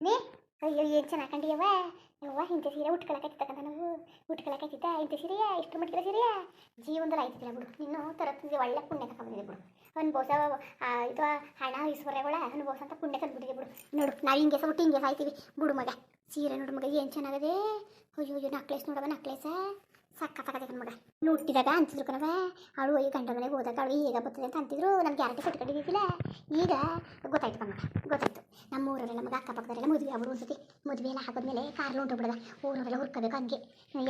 ನೀ? ಅಯ್ಯೋ, ಏನು ಚೆನ್ನಾಗಿ ಕಂಡಿಯವ್ವ ಯವ್ವ, ಇಂಥ ಸೀರೆ ಉಟ್ಕೊಳಕತ್ತಿತ್ತಕ್ಕಂತ ನಾವು ಉಟ್ಕೊಳಕತ್ತಿತ್ತ ಇಂಥ ಸೀರೆಯ? ಇಷ್ಟು ಮಟ್ಟಿಗೆ ಸೀರೆಯ? ಜೀವನದಲ್ಲಿ ಆಯ್ತಿಲ್ಲ ಬಿಡು. ನೀನು ತರತ್ತಿದ್ದೆ ಒಳ್ಳೆ ಪುಣ್ಯ ತಗೊಂಡಿದೆ ಬಿಡು. ಅನ್ಬೋಸ ಇದು ಹಣ ಈಶ್ವರ್ಯಗಳ ಬೋಸ ಅಂತ ಪುಣ್ಯ ತಂದ್ಬಿಟ್ಟಿದೆ ಬಿಡು. ನೋಡು, ನಾವು ಹಿಂಗೆ ಬಿಟ್ಟು ಹಿಂಗೆ ಸಾಯ್ತೀವಿ. ಬಿಡು ಮಗ. ಸೀರೆ ನೋಡು ಮಗ, ಏನು ಚೆನ್ನಾಗದೆ? ಅಯ್ಯೋ ಅಯ್ಯೋ ನಕ್ಲೇಸ್ ನೋಡವ ನಕ್ಲೇಸ ಸಕ್ಕತ್ತಾಗದೆ ಮಗ ಹುಟ್ಟಿದಾಗ ಅಂತಿದ್ರು ಕಣವ ಅವಳು ಈ ಗಂಡ ಮನೆಗೆ ಹೋದಾಗ ಅವಳು ಈಗ ಬರ್ತದೆ ಅಂತ ಅಂತಿದ್ರು, ನಮ್ಗೆ ಗ್ಯಾರಂಟಿ ಕೊಟ್ಕೊಂಡಿದ್ದಿಲ್ಲ ಈಗ ಗೊತ್ತಾಯ್ತು ಕಣ ಗೊತ್ತಾಯ್ತು. ನಮ್ಮ ಊರಲ್ಲೆಲ್ಲ ಮಗ ಅಕ್ಕಪಕ್ಕದಲ್ಲೆಲ್ಲ ಮದುವೆ ಅವರು ಒಂದ್ಸತಿ ಮದುವೆ ಎಲ್ಲ ಹಾಕಿದ್ಮೇಲೆ ಕಾರ್ಲು ಬಿಡದ ಊರವರೆಲ್ಲ ಹುರ್ಕೋಬೇಕು ಹಂಗೆ.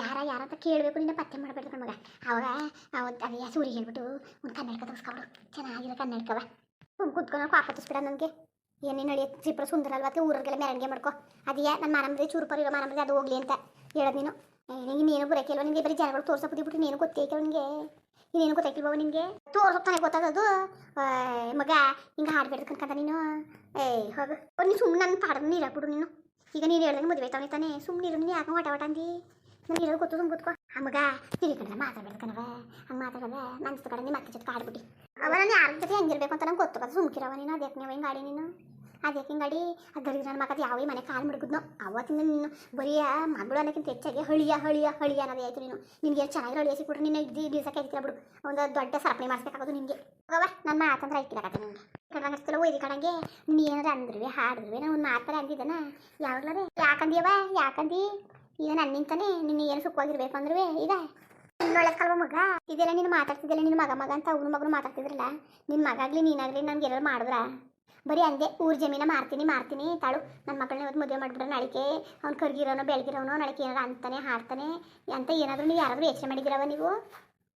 ಯಾರ ಯಾರ ಅಂತ ಕೇಳಬೇಕು, ನಿನ್ನ ಪತ್ತೆ ಮಾಡಬೇಡ ಕಣ್ಮಗ ಅವಾಗ ಅದೇ ಸೂರಿ ಹೇಳ್ಬಿಟ್ಟು ಒಂದು ಕನ್ನಡಕ ತರಿಸ್ಕೊಬಿಡು. ಚೆನ್ನಾಗಿರೋ ಕನ್ನಡಕವ ಸುಮ್ ಕುತ್ಕೊಂಡು ತಿಸ್ಬಿಡ ನನಗೆ. ಏನೇ ನಡೆಯ ತ್ರಿಪುರ ಸುಂದರ ಅಲ್ವಾ? ಅಥವಾ ಊರವ್ರಿಗೆಲ್ಲ ಮೆರವಣಿಗೆ ಮಾಡ್ಕೊ. ಅದೇ ನನ್ನ ಮಾನಮದಿ ಚೂರು ಪರಿರೋ ಮಾನಮದಿ ಅದು ಹೋಗ್ಲಿ ಅಂತ ಹೇಳೋದು ನೀನು. ನಿಂಗೆ ನೀನು ಬರೋಕಿಲ್ವ ನಿನಗೆ ಬರೀ ಜನಗಳು ತೋರ್ಸೋ ಬಿಟ್ಟು ನೀನು ಗೊತ್ತೈಕಿಲ್ವ ನಿನಗೆ ನೀನೇನು ಗೊತ್ತಾಯ್ತಿಲ್ವ ನಿನಗೆ ತೋರ್ಸೋತಾನೆ ಗೊತ್ತಾಗದು ಮಗ, ಹಿಂಗೆ ಹಾಡ್ಬೇಡ್ದು ಕನ್ಕಂತ ನೀನು. ಏಯ್ ಹೋಗು. ನೀನು ಸುಮ್ಮನೆ ನನ್ನ ಪಾಡ ನೀರು ನೀನು. ಈಗ ನೀನು ಹೇಳ್ದಂಗೆ ಮದುವೆ ತಾನೆ ತಾನೆ. ಸುಮ್ಮನೆ ಇರು, ನೀನು ಯಾಕೆ ವಾಟ ವಾಟ ಅಂದಿ? ನನಗೆ ಇರೋದು ಗೊತ್ತು ಸುಮ್ಮನೆ ಗೊತ್ಕೋ ಆ, ಮಗ ತಿಳಿ ಕಡೆ ಮಾತಾಡ್ಬೇಡ ಕಣವ ಹಂಗೆ ಮಾತಾಡೋದ ನನ್ನ ಕಡೆ ನಿಮ್ಮ ಅಕ್ಕ ಜೊತೆ ಆಡ್ಬಿಟ್ಟು ಅವ ನಾನು ಯಾರ ಜೊತೆ ಹೆಂಗಿರ್ಬೇಕು ಅಂತ ನಂಗೆ ಗೊತ್ತು ಸುಮ್ಕಿರವ ನೀನು. ಅದಕ್ಕೆ ನೀವು ಹಿಂಗೆ ಗಾಡಿ ನೀನು? ಅದಕ್ಕೆ ಹಿಂಗಾಡಿ ಅದರಿಗೆ ನನ್ನ ಮಗದ ಯಾವ ಮನೆ ಕಾಲು ಮುಡುಗುದ್ನೋ ಅವತ್ತಿಂದ ನೀನು ಬರೀ ಮಗಳು ಅನ್ನೋಕ್ಕಿಂತ ಹೆಚ್ಚಾಗಿ ಹಳಿಯ ಹಳಿಯ ಹಳಿಯ ಅನ್ನೋದೇ ಆಯ್ತು ನೀನು. ನಿನ್ಗೆ ಎಷ್ಟು ಚೆನ್ನಾಗಿರೋ ಹಳಿಯ ಸಿಕ್ಬಿಟ್ರೆ ನಿನ್ನ ಇದ್ದು ಬೀಸಕ್ಕೆ ಐತಿಲ್ಲ ಬಿಡು. ಒಂದು ದೊಡ್ಡ ಸರಪಣಿ ಮಾಡಿಸ್ಬೇಕಾಗೋದು ನಿನಗೆ. ಹೋಗವ ನನ್ನ ಮಾತಂದ್ರೆ ಐತಿಲ್ಲ ನಿನಗೆ. ಕಡೆ ಓದಿ ಕಡೆಗೆ ಕಣಂಗೆ, ನೀನು ಏನಾರ ಅಂದ್ರುವೆ, ಹಾಡಿದ್ರುವೆ, ನಾನು ಒಂದು ಮಾತಾರ ಅಂದಿದ್ದಾನ. ಯಾವಾಗ್ಲಾರೆ ಯಾಕಂದಿಯವ ಯಾಕಂದಿ? ಈಗ ನನ್ನಿಂತಾನೆ ನಿನ್ನ ಏನು ಸುಖವಾಗಿರ್ಬೇಕು ಅಂದ್ರುವೆ, ಈಗ? ನಿನ್ನೊಳಗೆ ಮಗ? ಇದೆಲ್ಲ ನೀನು ಮಾತಾಡ್ತಿದ್ದಿಲ್ಲ ನಿನ್ನ ಮಗ ಮಗ ಅಂತ ಅವ್ನ ಮಗನು ಮಾತಾಡ್ತಿದ್ರಲ್ಲ? ನಿನ್ನ ಮಗ ಆಗಲಿ ನೀನಾಗ್ಲಿ ನನ್ಗೆ ಎಲ್ಲರೂ ಮಾಡಿದ್ರ? ಬರೀ ಹಂಗೆ ಊರ ಜಮೀನ ಮಾರ್ತೀನಿ ಮಾರ್ತೀನಿ, ತಾಳು. ನನ್ನ ಮಕ್ಕಳನ್ನ ಇವತ್ತು ಮದುವೆ ಮಾಡಿಬಿಟ್ರೆ ನಾಳಿಕೆ ಅವ್ನು ಕರ್ಗಿರೋನು, ಬೆಳಗಿರೋನು, ನಾಳಿಕೆ ಏನಾರು ಅಂತಾನೆ, ಹಾಡ್ತಾನೆ ಅಂತ ಏನಾದರೂ ನೀವು ಯಾರಾದರೂ ಯೋಚನೆ ಮಾಡಿದ್ದೀರವ ನೀವು?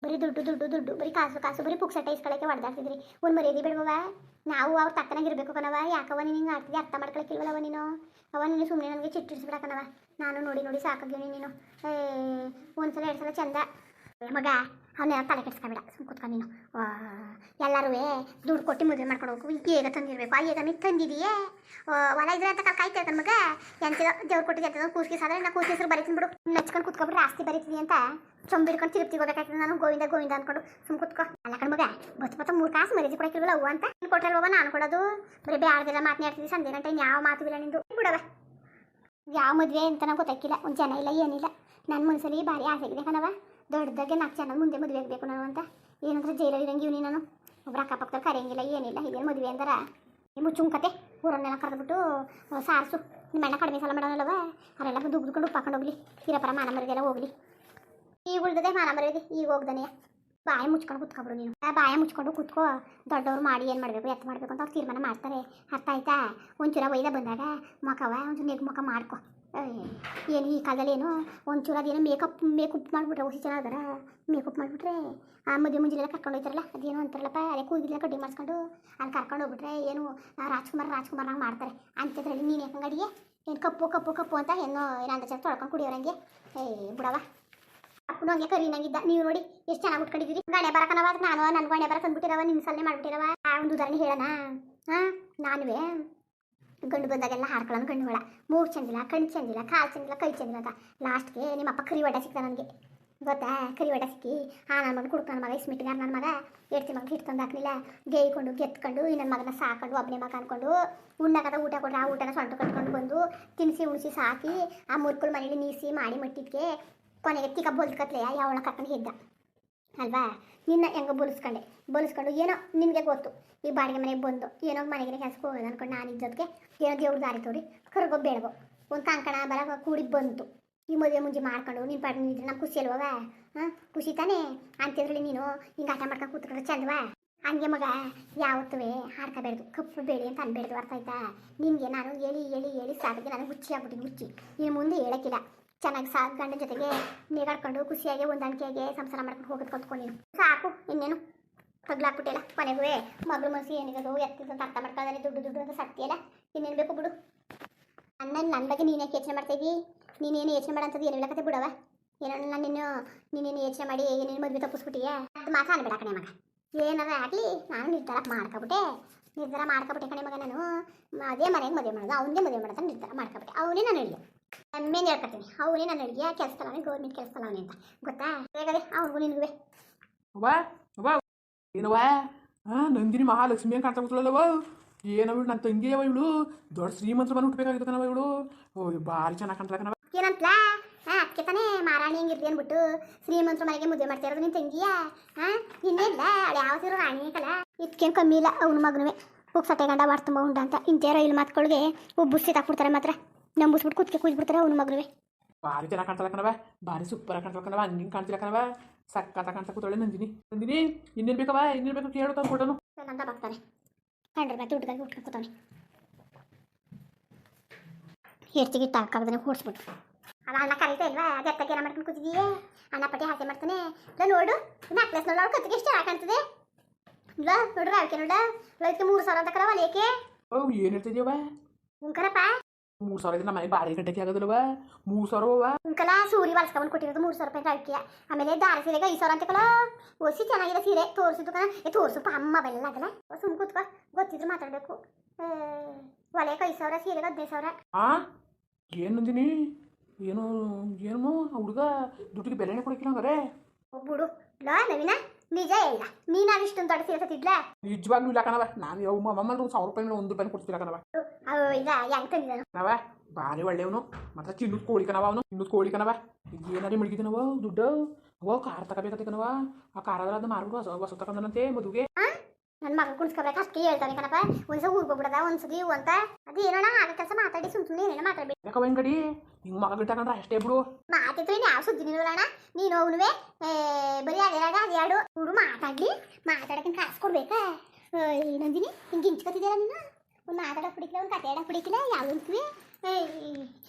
ಬರೀ ದುಡ್ಡು ದುಡ್ಡು ದುಡ್ಡು, ಬರೀ ಕಾಸು ಕಾಸು, ಬರೀ ಪುಕ್ಸಟ್ಟ ಇಸ್ಕೊಳಕ್ಕೆ ಹೊಡೆದಾಡ್ತಿದ್ರಿ ಒಂದು ಮರ್ಯಾದೆ ಬಿಡ್ಬವ ನಾವು ಅವ್ರ ತಕ್ಕನಾಗಿರ್ಬೇಕು ಕಣವ ಯಾಕವ ನೀನು ಹಿಂಗೆ ಆಡ್ತಿದ್ದೆ ಅರ್ಥ ಮಾಡ್ಕೊಳಕ್ಕಿಲ್ವಲ್ಲವ ನೀನು? ಅವ ನೀನು ಸುಮ್ಮನೆ ನನಗೆ ಚಿಟ್ಟಿಸ್ಬಿಡಕನವ ನಾನು ನೋಡಿ ನೋಡಿ ಸಾಕಾಗಿನಿ ನೀನು. ಏ, ಒಂದ್ಸಲ ಎರಡು ಸಲ ಚಂದ. ಮಗ ಅವನ್ನೆಲ್ಲ ತಲೆ ಕೆಡಿಸ್ಕೊಂಬಿಡ ಸುಮ್ ಕೂತ್ಕೊಂಡು ನೀನು. ಎಲ್ಲರೂ ದುಡ್ಡು ಕೊಟ್ಟು ಮದುವೆ ಮಾಡ್ಕೊಂಡು ಹೋಗು. ಈಗ ತಂದಿರಬೇಕು? ಈಗ ನೀನು ತಂದಿದೆಯೇ? ಹೊಲ ಇದ್ರೆ ಅಂತ ಕಾಯ್ತಾ ಇರ್ತಾನೆ ಮಗ. ಎಂತಿದ ದೇವ್ರು ಕೊಟ್ಟಿದೆ ಅಂತ ಕೂಸಿಗೆ ಸಾದ್ರೆ ನಾ ಕೂಸ್ಗಿ ಹೆಸರು ಬರೀತೀನಿ ಬಿಡು ನಚ್ಕೊಂಡು ಕುತ್ಕೊಬಿಟ್ರೆ ಆಸ್ತಿ ಬರೀತೀನಿ ಅಂತ ಚೊಂಬಿಡ್ಕೊಂಡು ತಿರುಪ್ತಿ ಹೋಗ್ಬೇಕಾಯ್ತದೆ ನಾನು ಗೋವಿಂದ ಗೋವಿಂದ ಅನ್ಕೊಂಡು ಸುಮ್ ಕುತ್ಕೊ. ಅಲ್ಲ ಕಣ್ ಮಗ ಬಸ್ ಬತ್ತ ಮೂರು ಕಾಸು ಮರ್ಯಾದೆ ಕೊಡಕ್ಕಿಲ್ವಲ್ಲ ಹೂವು ಅಂತ? ನೀನು ಹೋಗ ನಾನು ಕೊಡೋದು? ಬರೀ ಬ್ಯಾಡ್ದೆಲ್ಲ ಮಾತನಾಡ್ತಿದ್ದಿ ಸಂಜೆ ಗಂಟೆ ಯಾವ ಮಾತು ಇಲ್ಲ ನಿಂದು. ಬಿಡವ ಯಾವ ಮದುವೆ ಅಂತ ನಂಗೆ ಗೊತ್ತಾಗಿಲ್ಲ ಒಂದು ಜನ ಇಲ್ಲ, ಏನಿಲ್ಲ. ನನ್ನ ಮನಸ್ಸಲ್ಲಿ ಭಾರಿ ಆಸೆ ಇದೆ ಕಣವ ದೊಡ್ಡದಾಗೆ ನಾಲ್ಕು ಜನ ಮುಂದೆ ಮದುವೆ ಆಗಬೇಕು ನಾನು ಅಂತ. ಏನಂದ್ರೆ ಜೈಲಲ್ಲಿ ಇರಂಗೆ ಇವ್ನಿ ನಾನು ಒಬ್ರು ಅಕ್ಕಪಕ್ಕದಲ್ಲಿ ಕರೆಯಂಗಿಲ್ಲ, ಏನಿಲ್ಲ ಇದೇನು ಮದುವೆ ಅಂದಾರ. ನಿಮ್ಮ ಮುಚ್ಚುಂಕತೆ, ಊರನ್ನೆಲ್ಲ ಕರೆದ್ಬಿಟ್ಟು ಸಾರಿಸು. ನಿಮ್ಮ ಅಣ್ಣ ಕಡಿಮೆ ಸಲ ಮಾಡೋಣಲ್ಲವ ಅವರೆಲ್ಲ ಬಂದು ಉಗ್ದುಕೊಂಡು ಉಪ್ಪಾಕೊಂಡು ಹೋಗ್ಲಿ. ಹಿರಪರ ಮಾನ ಮರಿದೆಲ್ಲ ಹೋಗ್ಲಿ. ಈಗ ಉಳ್ದದೆ ಮಾನ ಮರ್ಯಾದೆ, ಈಗ ಹೋಗ್ದಾನೆ ಬಾಯ ಮುಚ್ಕೊಂಡು ಕುತ್ಕೊಬಿಡು ನೀನು. ಆ, ಬಾಯ ಮುಚ್ಕೊಂಡು ಕುತ್ಕೋ. ದೊಡ್ಡವ್ರು ಮಾಡಿ ಏನು ಮಾಡಬೇಕು, ಎತ್ತ ಮಾಡಬೇಕು ಅಂತ ಅವ್ರು ತೀರ್ಮಾನ ಮಾಡ್ತಾರೆ. ಅರ್ಥ ಆಯ್ತಾ? ಒಂಚೂರ ಒಯ್ದ ಬಂದಾಗ ಮಖವ ಒಂಚೂರು ನೆಗ್ ಮುಖ ಮಾಡ್ಕೊ. ಏನು ಈ ಕಾಲದಲ್ಲಿ ಏನು ಒಂಚೂರು ಅದೇನೋ ಮೇಕಪ್ ಮೇಕಪ್ ಮಾಡಿಬಿಟ್ರೆ ಹುಸಿ ಜನ ಅದರ? ಮೇಕಪ್ ಮಾಡಿಬಿಟ್ರೆ ಆ ಮದುವೆ ಮುಂಜಾನೆಲ್ಲ ಕರ್ಕೊಂಡು ಹೋಗ್ತಾರಲ್ಲ ಅದೇನೋ ಅಂತಾರಲ್ಲಪ್ಪ, ಅದೇ ಕೂಗಿಲ್ಲ ಕಡ್ಡಿ ಮಾಡಿಸ್ಕೊಂಡು ಅಲ್ಲಿ ಕರ್ಕೊಂಡು ಹೋಗ್ಬಿಟ್ರೆ ಏನು ರಾಜ್ಕುಮಾರ್ ರಾಜ್ಕುಮಾರ್ನಾಗ ಮಾಡ್ತಾರೆ. ಅಂಥದ್ರಲ್ಲಿ ನೀನು ಯಾಕಂಗೆ ಅಡಿಗೆ? ಏನು ಕಪ್ಪು ಕಪ್ಪು ಕಪ್ಪು ಅಂತ ಏನೋ ಏನೋ ಚೆನ್ನಾಗಿ ತೊಳ್ಕೊಂಡು ಕುಡಿಯೋರಂಗೆ ಏ ಬಿಡವ ಅಪ್ಪನು ಹಂಗೆ ಕರೀನಂಗಿದ್ದ ನೀವು ನೋಡಿ ಎಷ್ಟು ಚೆನ್ನಾಗಿ ಉಟ್ಕೊಂಡಿದ್ದೀರಿ. ಗಣೆ ಬರಕನವ ನಾನು ನನ್ನ ಗಣೆ ಬರಕ್ ಅಂದ್ಬಿಟ್ಟಿರವ ನಿಮ್ಮ ಸಲ್ಲೆ ಮಾಡ್ಬಿಟ್ಟಿರವ ಆ, ಒಂದು ಉದಾಹರಣೆ ಹೇಳೋಣ. ಹಾಂ ನಾನುವೇ? ಗಂಡು ಬಂದಾಗೆಲ್ಲ ಹಾಡ್ಕೊಳ್ಳೋನು ಗಂಡುಗಳ ಮೂಗು ಚಂದಿಲ್ಲ, ಕಣ್ಣು ಚೆಂದಿಲ್ಲ, ಕಾಲು ಚೆಂದಿಲ್ಲ, ಕೈ ಚಂದಿಲ್ಲ ಅಂತ. ಲಾಸ್ಟ್ಗೆ ನಿಮ್ಮಪ್ಪ ಕರಿ ಒಡ ಸಿಕ್ತ ನನಗೆ. ಗೊತ್ತಾ? ಕರಿ ಒಡ ಸಿಕ್ಕಿ ಆ ನನ್ನ ಮಗನ ನನ್ನ ಮಗ ಇಸ್ಮಿಟ್ಗಾರ ನನ್ನ ಮಗ. ಎಡ್ತಿ ಮಗ ತಂದು ಹಾಕ್ಲಿಲ್ಲ ಗೇಯ್ಕೊಂಡು, ಗೆತ್ಕೊಂಡು ನನ್ನ ಮಗನ ಸಾಕೊಂಡು ಒಬ್ಬನೇ ಮಗ ಅನ್ಕೊಂಡು ಉಣ್ಣಕದ ಊಟ ಕೊಡ್ರಿ, ಆ ಊಟನ ಸೊಂಟ ಕಟ್ಕೊಂಡು ಬಂದು ತಿನ್ನಿಸಿ ಉಣಿಸಿ, ಸಾಕಿ ಆ ಮುರ್ಕುಳು ಮನೇಲಿ ನೀಸಿ, ಮಾಡಿ ಮಟ್ಟಿದ್ಕೆ ಕೊನೆಗೆ ತಿಕ್ಕ ಬೋಲ್ಕತ್ಲೆ ಯಾವಳ ಕರ್ಕೊಂಡು ಹಿದ್ದ ಅಲ್ವಾ? ನಿನ್ನ ಹೆಂಗೋ ಬೋಲಿಸ್ಕೊಂಡೆ. ಬೋಲಿಸ್ಕೊಂಡು ಏನೋ ನಿನಗೆ ಗೊತ್ತು. ಈ ಬಾಡಿಗೆ ಮನೆಗೆ ಬಂದು ಏನೋ ಮನೆಗೆ ಹೆಸರು ಹೋಗೋದು ಅನ್ಕೊಂಡು ನಾನು ಜೊತೆಗೆ ಏನೋ ದೇವ್ರ ದಾರಿ ತೋರಿ ಕರ್ಗೋ ಬೇಡಗೋ. ಒಂದು ಕಂಕಣ ಬರ ಕೂಡಿ ಬಂತು. ಈ ಮದುವೆ ಮುಂಜಿ ಮಾಡ್ಕೊಂಡು ನಿನ್ನ ಪಾಡ್ ನಿಂತ್ರೆ ನಮ್ಮ ಖುಷಿ ಅಲ್ವಾ ಹಾಂ? ಖುಷಿ ತಾನೇ? ಅಂತಿದ್ರಲ್ಲಿ ನೀನು, ಹಿಂಗೆ ಆಟ ಮಾಡ್ಕೊಂಡು ಕೂತ್ಕೊಂಡ್ರೆ ಚಂದವಾ? ಹಂಗೆ ಮಗ ಯಾವತ್ತೂ ಹಾಡ್ಕೋಬೇಡ್ದು ಕಪ್ಪು ಬೇಡಿ ಅಂತ ಅನ್ಬೇಡ್ದು ಅರ್ಥ ಆಯ್ತಾ? ನಿನಗೆ ನಾನು ಹೇಳಿ ಹೇಳಿ ಹೇಳಿ ಸಾಕಿಗೆ ನನಗೆ ಹುಚ್ಚಿ ಆಗ್ಬಿಟ್ಟಿದ್ದು ಹುಚ್ಚಿ. ನೀನು ಮುಂದೆ ಹೇಳಕ್ಕಿಲ್ಲ. ಚೆನ್ನಾಗಿ ಸಾ ಗಂಡನ ಜೊತೆಗೆ ನೀಗಾಡ್ಕೊಂಡು ಖುಷಿಯಾಗಿ ಹೊಂದಾಣಿಕೆಯಾಗಿ ಸಂಸಾರ ಮಾಡ್ಕೊಂಡು ಹೋಗೋದು ಕಲ್ತ್ಕೊ ನೀನು. ಸಾಕು, ಇನ್ನೇನು? ತಗ್ಲಾಕ್ಬಿಟ್ಟಿಲ್ಲ ಕೊನೆಗೂ ಮಗಳು ಮನಸ್ಸು ಏನಿರೋದು ಎತ್ತಿದ್ದು ಅಂತ ಅರ್ಥ ಮಾಡ್ಕೊಳ್ಳೋದ್ರೆ ದುಡ್ಡು ದುಡ್ಡು ಅಂತ ಸತ್ಯಲ್ಲ ಇನ್ನೇನು ಬೇಕು ಬಿಡು. ಅನ್ನ ನನ್ನ ಬಗ್ಗೆ ನೀನೇ ಯೋಚನೆ ಮಾಡ್ತಾ ಇದ್ದಿ? ನೀನೇನು ಯೋಚನೆ ಮಾಡಂತದ್ದು ಏನು ಹೇಳಕತ್ತೆ ಬಿಡವ? ಏನೋ ನಾನು ನಿನ್ನ ನೀನೇನು ಯೋಚನೆ ಮಾಡಿ, ಏನೇನು ಮದುವೆ ತಪ್ಪಿಸ್ಬಿಟ್ಟಿಯ? ಅದು ಮಾತ್ರ ಅನ್ಬೇಡ ಕಣೆ ಮಗ. ಏನಾರ ಆಗಲಿ, ನಾನು ನಿರ್ಧಾರ ಮಾಡ್ಕೊಬಿಟ್ಟೆ. ನಿರ್ಧಾರ ಮಾಡ್ಕೊಬಿಟ್ಟೆ ಕಣೆ ಮಗ ನಾನು. ಅದೇ ಮನೆಗೆ ಮದುವೆ ಮಾಡೋದು, ಅವನಿಗೆ ಮದುವೆ ಮಾಡೋದು ನಿರ್ಧಾರ ಮಾಡ್ಕೊಬಿಟ್ಟೆ. ಅವನೇ ನಾನು ಹೇಳಿದೆ ನಮ್ಮೇನು ಹೇಳ್ಕೊತೀನಿ ಅವನೇ ನನ್ನ ಅಡುಗೆ ಕೆಲಸ ಅವನೇ ಗೌರ್ಮೆಂಟ್ ಕೆಲಸ ಅವನೇ ಅಂತ. ಗೊತ್ತಾ? ಹೇಗದೆ ಅವ್ರು ನಿನಗೂ. ಅವ್ವ ಅವ್ವ ಏನವ್ವ? ಹಾಂ ನಂದಿನಿ ಮಹಾಲಕ್ಷ್ಮಿ ಅಂತ ಕಾಣ್ತಾ ಕೂತ್ಳಲ್ಲವ ಏನವ ಇವಳು? ನನ್ನ ತಂಗಿ ಅವ ಇವಳು. ದೊಡ್ಡ ಶ್ರೀಮಂತರ ಬಂದು ಹುಟ್ಟಬೇಕಾಗಿತ್ತು ಕಣವ ಇವಳು? ಓ ಭಾರಿ ಚೆನ್ನಾಗಿ ಕಾಣ್ತಾ ಕಣವ ಏನಂತಲ? ಹಾ ಅದಕ್ಕೆ ತಾನೇ ಮಾರಾಣಿ ಹೆಂಗಿರ್ಲಿ ಅಂದ್ಬಿಟ್ಟು ಶ್ರೀಮಂತರ ಮನೆಗೆ ಮುದ್ದೆ ಮಾಡ್ತಾ ಇರೋದು ನಿನ್ನ ತಂಗಿಯ? ಹಾ ಇನ್ನೇನಿಲ್ಲ ಅವಳು ಯಾವತ್ತಿರೋ ರಾಣಿ ಕಲ ಇದಕ್ಕೇನು ಕಮ್ಮಿ ಇಲ್ಲ ಅವನ ಮಗನುವೆ. ಉಪ್ಸಟ್ಟೆ ಗಂಡ ಬಾರ್ ತುಂಬ ಉಂಡ ಅಂತ. ಇಂತೇ ಇಲ್ಲಿ ಮಾತುಗಳಿಗೆ ಉಬ್ಬುಸಿ ತಾಕ್ಬಿಡ್ತಾರೆ ಮಾತ್ರ. ನಂಬಿಸ್ಬಿಟ್ಟು ಕುತ್ಕೆ ಕೂಜ್ಬಿಡ್ತಾರೆ ಅವನ ಮಗನವೇ ಭಾರಿ ಚೆನ್ನಾಗಿ ಕಾಣ್ತಾ ಕಣವ ಭಾರಿ ಸೂಪರ್ ಆಗಿ ಕಾಣ್ತಾಳೆ ಕಣವ ಹಂಗೆ ಕಾಣ್ತಿಲ್ಲ ಕಣವ ಸಕ್ಕತ್ತ ಕಾಣ್ತಾ ಕೂತಾಳೆ ನಂದಿನಿ. ನಂದಿನಿ ಇನ್ನೇನು ಬೇಕವ ಇನ್ನೇನು ಬೇಕು ಕೇಳು ತಂದು ಕೊಡೋನು ನಂದ ಬರ್ತಾನೆ ಕಂಡ್ರೆ ಮತ್ತೆ ದುಡ್ಡುಗಾಗಿ ಉಟ್ಕೊತಾನೆ ಹೆರ್ಚಿಗೆ ತಾಕಾಗ್ದಾನೆ ಕೂಡಿಸ್ಬಿಟ್ಟು ಅವ ಅಣ್ಣ ಕರೀತಾ ಇಲ್ವಾ? ಜತ್ತಕ್ಕೆ ಏನ ಮಾಡ್ಕೊಂಡು ಕೂತಿದೀಯೇ? ಅಣ್ಣ ಪಟ್ಟಿ ಹಾಸೆ ಮಾಡ್ತಾನೆ. ಇಲ್ಲ ನೋಡು ನೆಕ್ಲೆಸ್ ನೋಡು ಅವ್ಳು ಕತ್ತಿಗೆ ಎಷ್ಟು ಚೆನ್ನಾಗಿ ಕಾಣ್ತದೆ. ಇಲ್ಲ ನೋಡ್ರಿ ಅವಕ್ಕೆ ನೋಡ. ಇದಕ್ಕೆ ಮೂರು ಸಾವಿರ ಅಂತ ಕರವಾ ಲೇಕೆ ಓ ಏನು ಹೇಳ್ತಿದ್ಯವ ಉಂಕರಪ್ಪ ಮೂರು ಸಾವಿರದಿಂದ ಮನೆ ಬಾಡಿಗೆ ಗಂಟೆಗೆ ಆಗೋದಿಲ್ಲವ ಮೂರು ಸಾವಿರವ ಅಂಕಲ ಸೂರಿ ಬಳಸ್ಕೊಂಡು ಕೊಟ್ಟಿರೋದು ಮೂರು ಸಾವಿರ ರೂಪಾಯಿ ಅವಕ್ಕೆ ಆಮೇಲೆ ದಾರ ಸೀರೆಗೆ ಐದು ಸಾವಿರ ಅಂತ ಕಲ. ಒಸಿ ಚೆನ್ನಾಗಿದೆ ಸೀರೆ. ತೋರಿಸಿದ್ದು ಕಣ. ಏ ತೋರಿಸು ಅಮ್ಮ ಬೆಲ್ಲ ಆಗಲ್ಲ ಸುಮ್ ಕೂತ್ಕೊ. ಗೊತ್ತಿದ್ರು ಮಾತಾಡಬೇಕು. ಒಲೆಗೆ ಐದು ಸಾವಿರ ಸೀರೆಗೆ ಹದಿನೈದು ಸಾವಿರ ಆ? ಏನು ನಂದಿನಿ? ಏನು ಏನು ಹುಡುಗ ದುಡ್ಡಿಗೆ ಬೆಲೆನೇ ಕೊಡಕ್ಕಿಲ್ಲ ಹಂಗಾರೆ? ಬಿಡು. ಲೋ ನವೀನ. ನಿಜ ಇಲ್ಲ ನೀನು ನಾನು ಇಷ್ಟೊಂದು ದೊಡ್ಡ ಸೀರೆ ತತ್ತಿದ್ಲ ನಿಜವಾಗ್ಲೂ ಇಲ್ಲ ಕಣವ ನಾನು ಯಾವ ಮಮ್ಮಲ್ಲಿ ಸಾವಿರ ರೂಪಾಯಿ ಒಂದು ರೂಪಾಯಿ ಕೊಡ್ತಿಲ್ಲ ಕಣವ ಆ ಈಗ ಹೆಂಗ್ ತಂದಿದ್ದಾನು ಕಣವ ಭಾರಿ ಒಳ್ಳೆಯವನು. ಮತ್ತೆ ಚಿನ್ನದ ಕೋಳಿ ಕಣವ ಅವನು. ಚಿನ್ನದ ಕೋಳಿ ಕಣವ ಏನಾರೇ ಮಡಗಿದ್ದೀನವ ದುಡ್ಡು? ಅವ ಕಾರ್ ತಗೋಬೇಕಂತೆ ಕಣವ ಆ ಕಾರಾದ್ರೆ ಅದು ಮಾರ್ಬಿಡು ಹೊಸ ಹೊಸ ತಗೊಂಡನಂತೆ ಮದುವೆ ನನ್ನ ಮಗ ಕುಣಿಸ್ಕೋಬೇಕು ಅಷ್ಟೇ ಹೇಳ್ತಾನೆ ಕಣಪ್ಪ. ಒಂದ್ಸ ಊರ್ಗೆ ಹೋಗ್ಬಿಡದ ಒಂದ್ಸಲಿ ಅಂತ? ಅದು ಏನೋಣ ಆಗ ಕೆಲಸ ಮಾತಾಡಿ ಸುಮ್ ಸುಮ್ಮನೆ ಏನೇನೋ ಮಾತಾಡ್ಬೇಕು ಯಾಕವ ಹೆಂಗಡಿ ಹಿಂಗೆ ಮಗ ಗಿಟ್ಟಕಂದ್ರೆ ಅಷ್ಟೇ ಬಿಡು. ಮಾತಿತ್ತು ಇನ್ನು ಯಾವ ಸುದ್ದಿ ನಿಲ್ವಲ್ಲ ನೀನು ಅವನುವೆ? ಬರೀ ಅದೇರಾಗ ಅದ್ಯಾಡು ಹುಡು. ಮಾತಾಡ್ಲಿ ಮಾತಾಡಕ್ಕೆ ಕಾಸು ಕೊಡ್ಬೇಕಾ? ನಂದಿನಿ ಹಿಂಗೆ ಹಿಂಚ್ಕೊತಿದ್ದೀರಾ ನೀನು? ಒಂದು ಮಾತಾಡಕ್ಕೆ ಹುಡುಕಿಲ್ಲ ಒಂದು ಕತೆ ಆಡಕ್ಕೆ ಹುಡುಕಿಲ್ಲ ಯಾವ ಅಂತೀವಿ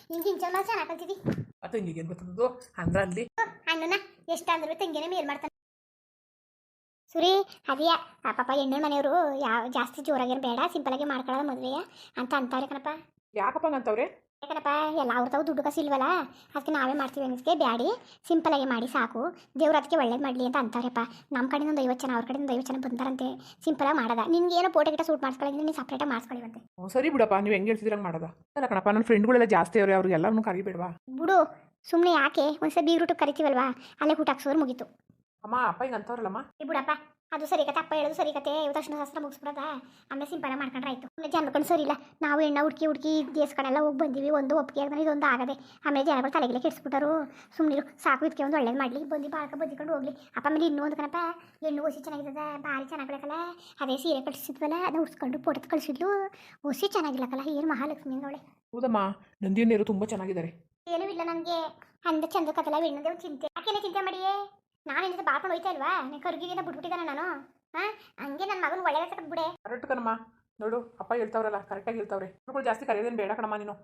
ಹಿಂಗೆ ಹಿಂಚಲ್ಲ ಚೆನ್ನಾಗಿ ಕಲ್ತಿದ್ದಿ ಆ ತಂಗಿಗೆ ಏನು ಬರ್ತದದು ಅಂದ್ರೆ ಅಲ್ಲಿ ಅಣ್ಣನ ಎಷ್ಟಾದ್ರೂ ತಂಗಿನ ಮೇಲ್ ಮಾಡ್ತಾನೆ. ಸುರಿ ಅದೇ ಆ ಪಾಪ ಎಣ್ಣೆ ಮನೆಯವರು ಯಾವ ಜಾಸ್ತಿ ಜೋರಾಗಿರ ಬೇಡ ಆಗಿ ಮಾಡ್ಕೊಳ್ಳೋದು ಮದುವೆಯ ಅಂತ ಅಂತಾರೆ ಕಣಪ್ಪ. ಯಾಕಪ್ಪ ಅಂತವ್ರೆ ಯಾಕನಪ್ಪ ಎಲ್ಲ ಅವ್ರ ತಾವು ದುಡ್ಡು ಕಸಿಲ್ವಲ್ಲ? ಅದಕ್ಕೆ ನಾವೇ ಮಾಡ್ತೀವಿ ಅನ್ನಿಸ್ಕೆ ಬ್ಯಾಡಿ. ಸಿಂಪಲಾಗಿ ಮಾಡಿ ಸಾಕು. ದೇವ್ರ ಅದಕ್ಕೆ ಒಳ್ಳೇದು ಮಾಡಲಿ ಅಂತ ಅಂತಾರೆಪ್ಪ ನಮ್ಮ ಕಡೆಯಿಂದ ಒಂದು ಐವತ್ತು ಜನ ಅವ್ರ ಕಡೆಯಿಂದ ಐವತ್ತು ಜನ ಬಂದಾರಂತೆ. ಸಿಂಪಲಾಗಿ ಮಾಡೋದ. ನಿನ್ಗೆ ಏನೋ ಫೋಟೋ ಗಿಟ ಸೂಟ್ ಮಾಡಿಸ್ಕೊಳ್ಳಿ ನೀನು ಸಪ್ರೇಟಾಗಿ ಮಾಡಿಸ್ಕೊಳ್ಳಿವಂತೆ ಓ ಸರಿ ಬಿಡಪ್ಪ. ನೀವು ಹೆಂಗೆ ಹೇಳ್ತಿದ್ರೆ ಮಾಡೋದ? ಅಲ್ಲ ಕಣಪ್ಪ ನನ್ನ ಫ್ರೆಂಡ್ಗಳೆಲ್ಲ ಜಾಸ್ತಿ ಅವ್ರೆ. ಅವ್ರಿಗೆಲ್ಲರೂ ಕರಿಬೇಡವಾ? ಬಿಡು. ಸುಮ್ಮನೆ ಯಾಕೆ? ಒಂದ್ಸಲ ಬೀಗ್ರೂಟಕ್ಕೆ ಕರಿತೀವಲ್ವಾ? ಅಲ್ಲೇ ಊಟ ಹಾಕ್ಸೋರು ಮುಗೀತು. ಅಮ್ಮ ಅಪ್ಪ ಈಗ ಅಂತವ್ರಲ್ಲಮ್ಮ? ಈ ಬಿಡಪ್ಪ. ಅದು ಸರಿ ಕತೆ ಅಪ್ಪ ಹೇಳೋದು ಸರಿ ಕತೆ ತಕ್ಷಣ ಶಾಸ್ತ್ರ ಮುಗಿಸ್ಬಿಡದ? ಆಮೇಲೆ ಸಿಂಪನ ಮಾಡ್ಕೊಂಡ್ರೆ ಆಯ್ತು. ಜನಗಳು ಸರಿ ಇಲ್ಲ. ನಾವು ಎಣ್ಣೆ ಹುಡುಕಿ ಹುಡುಕಿ ದೇಶಗಳೆಲ್ಲ ಹೋಗಿ ಬಂದೀವಿ. ಒಂದು ಒಪ್ಪಿಗೆ ಆದ್ರೆ ಇದೊಂದು ಆಗದೆ. ಆಮೇಲೆ ಜನಗಳು ತಲೆಗೆಲ್ಲ ಕೆಡಿಸ್ಬಿಟ್ಟರು. ಸುಮ್ಮನಿರು ಸಾಕು ಇದಕ್ಕೆ ಒಂದು ಒಳ್ಳೇದು ಮಾಡಲಿ. ಬಂದು ಬಾಳ್ಕ ಬದಿಕೊಂಡು ಹೋಗ್ಲಿ. ಅಪ್ಪ ಆಮೇಲೆ ಇನ್ನೂ ಒಂದು ಕಣಪ್ಪ ಹೆಣ್ಣು ಓಸಿ ಚೆನ್ನಾಗಿದ್ದದ ಭಾರಿ ಚೆನ್ನಾಗಿ ಬಿಡಕಲ್ಲ ಅದೇ ಸೀರೆ ಕಳಿಸಿದ್ವಲ್ಲ ಅದನ್ನ ಉಡ್ಸ್ಕೊಂಡು ಫೋಟೋ ಕಳಿಸಿದ್ಲು. ಓಸಿ ಚೆನ್ನಾಗಿಲ್ಲಕಲ್ಲ ಏನು ಮಹಾಲಕ್ಷ್ಮಿ ಅವಳೆ ಹೌದಮ್ಮ ನಂದಿಯನ್ನೇರು ತುಂಬ ಚೆನ್ನಾಗಿದ್ದಾರೆ. ಏನೂ ಇಲ್ಲ ನನಗೆ. ಅಂದ ಚಂದ ಕತ್ತಲ ಹೆಣ್ಣದೆ ಒಂದು ಚಿಂತೆ. ಯಾಕೆಲ್ಲ ಚಿಂತೆ ಮಾಡಿಯೇ? ನಾನು ಏನಿದೆ ಬಾಳ್ಕೊಂಡು ಹೋಯ್ತಾ ಇಲ್ವಾ? ನೀನು ಕರ್ಗಿಗಿಂತ ಬಿಟ್ಬಿಟ್ಟಿದ್ದಾನೆ ನಾನು. ಹಾ ಹಂಗೆ ನನ್ನ ಮಗನ ಒಳ್ಳೆಯ ಸಕತ್ ಬಿಡೆ ಕರೆಕ್ಟ್ ಕಣಮ್ಮ. ನೋಡು ಅಪ್ಪ ಹೇಳ್ತಾವ್ರಲ್ಲ ಕರೆಕ್ಟಾಗಿ ಹೇಳ್ತಾವ್ರೆ. ಮಕ್ಕಳು ಜಾಸ್ತಿ ಕರೆಯೋದೇನು ಬೇಡ ಕಣಮ್ಮ ನೀನು.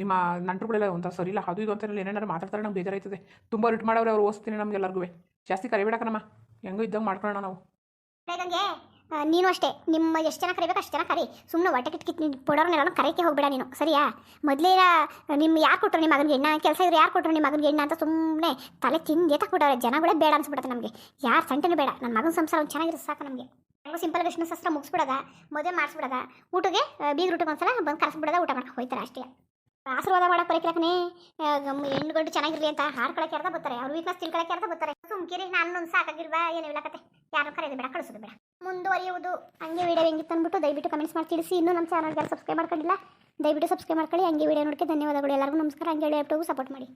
ನಿಮ್ಮ ನಂಟ್ರುಗಳೆಲ್ಲ ಒಂಥರ ಸರಿ ಇಲ್ಲ ಅದು ಇದು ಅಂತ ಏನೇನಾರು ಮಾತಾಡ್ತಾರೆ ನಮ್ಗೆ ಬೇಜಾರಾಯ್ತದೆ. ತುಂಬ ರಿಟ್ ಮಾಡೋರು ಅವ್ರು ಓದಿಸ್ತೀನಿ ನಮ್ಗೆಲ್ಲರಿಗೂ ಜಾಸ್ತಿ ಕರಿಬೇಡ ಕಣಮ್ಮ. ಹೆಂಗೋ ಇದ್ದಂಗೆ ಮಾಡ್ಕೊಳ್ಳೋಣ ನಾವು. ನೀನು ಅಷ್ಟೇ. ನಿಮ್ಮ ಎಷ್ಟು ಜನ ಕರಿಬೇಕು ಅಷ್ಟು ಜನ ಕರಿ. ಸುಮ್ಮನೆ ಹೊಟ್ಟೆ ಕಿಟ್ ಕಿಟ್ ಕೊಡೋರ್ನೆಲ್ಲ ಕರೆಯಕ್ಕೆ ಹೋಗ್ಬೇಡ ನೀನು. ಸರಿಯಾ? ಮೊದಲೇ ನಿಮ್ಮ ಯಾರು ಕೊಟ್ಟರು ನಿಮ್ಮ ಮಗನಿಗೆ ಎಣ್ಣ ಕೆಲಸ ಇದ್ರೆ ಯಾರು ಕೊಟ್ಟರು ನಿಮ್ಮ ಮಗನಿಗೆ ಎಣ್ಣ ಅಂತ ಸುಮ್ಮನೆ ತಲೆ ತಿಂದೆ ಜನ ಜನಗಳೇ ಬೇಡ ಅನ್ಸ್ಬಿಡುತ್ತೆ ನಮಗೆ. ಯಾರು ಸಂಟೆನೂ ಬೇಡ. ನನ್ನ ಮಗನ ಸಂಸಾರ ಒಂದು ಚೆನ್ನಾಗಿರೋ ಸಾಕು ನಮಗೆ. ಸಿಂಪಲ್ ಕೃಷ್ಣ ಶಾಸ್ತ್ರ ಮುಗಿಸ್ಬಿಡೋದ, ಮದುವೆ ಮಾಡಿಸ್ಬಿಡೋದ. ಊಟಗೆ ಬೀಗ ಒಂದ್ಸಲ ಬಂದು ಕರೆಸ್ಬಿಡೋದ, ಊಟ ಮಾಡ್ಕೊಂಡು ಹೋಯ್ತಾರೆ ಅಷ್ಟೇ. ಆಶೀರ್ವಾದ ಮಾಡಕ್ಕೆ ಬರಕ್ಲಕ್ಕನೆ ಹೆಣ್ಣು ಗಂಡು ಚೆನ್ನಾಗಿರ್ಲಿ ಅಂತ ಹಾಡ್ಕೊಳಕ್ಕೆ ಯಾರ್ದ ಬರ್ತಾರೆ? ಅವ್ರ ವೀಕ್ನೆಸ್ ತಿಳ್ಕೊಳಕ್ಕೆ ಯಾರ್ದ ಬರ್ತಾರೆ? ಸುಮ್ಕಿರಿ ನಾನು ಸಾಕಾಗಿರ್ಬಾ ಏನು ಹೇಳಕತ್ತೆ? ಯಾರು ಕರೆಯೋದು ಬೇಡ, ಕಳಿಸೋದು ಬೇಡ. ಮುಂದುವರಿಯುವುದು. ಹಂಗೆ ವಿಡಿಯೋ ಹೆಂಗಿತ್ತು ಅಂದ್ಬಿಟ್ಟು ದಯವಿಟ್ಟು ಕಮೆಂಟ್ಸ್ ಮಾಡಿ ತಿಳಿಸಿ. ಇನ್ನೂ ನಮ್ಮ ಚಾನಲ್ಗೆ ಸಬ್ಸ್ಕ್ರೈಬ್ ಮಾಡ್ಕೊಂಡಿಲ್ಲ, ದಯವಿಟ್ಟು ಸಬ್ಸ್ಕ್ರೈಬ್ ಮಾಡ್ಕೊಳ್ಳಿ. ಹಂಗೆ ವಿಡಿಯೋ ನೋಡಕ್ಕೆ ಧನ್ಯವಾದಗಳು. ಎಲ್ಲರಿಗೂ ನಮಸ್ಕಾರ. ಹಂಗೆ ಹೇಳಿ ಸಪೋರ್ಟ್ ಮಾಡಿ.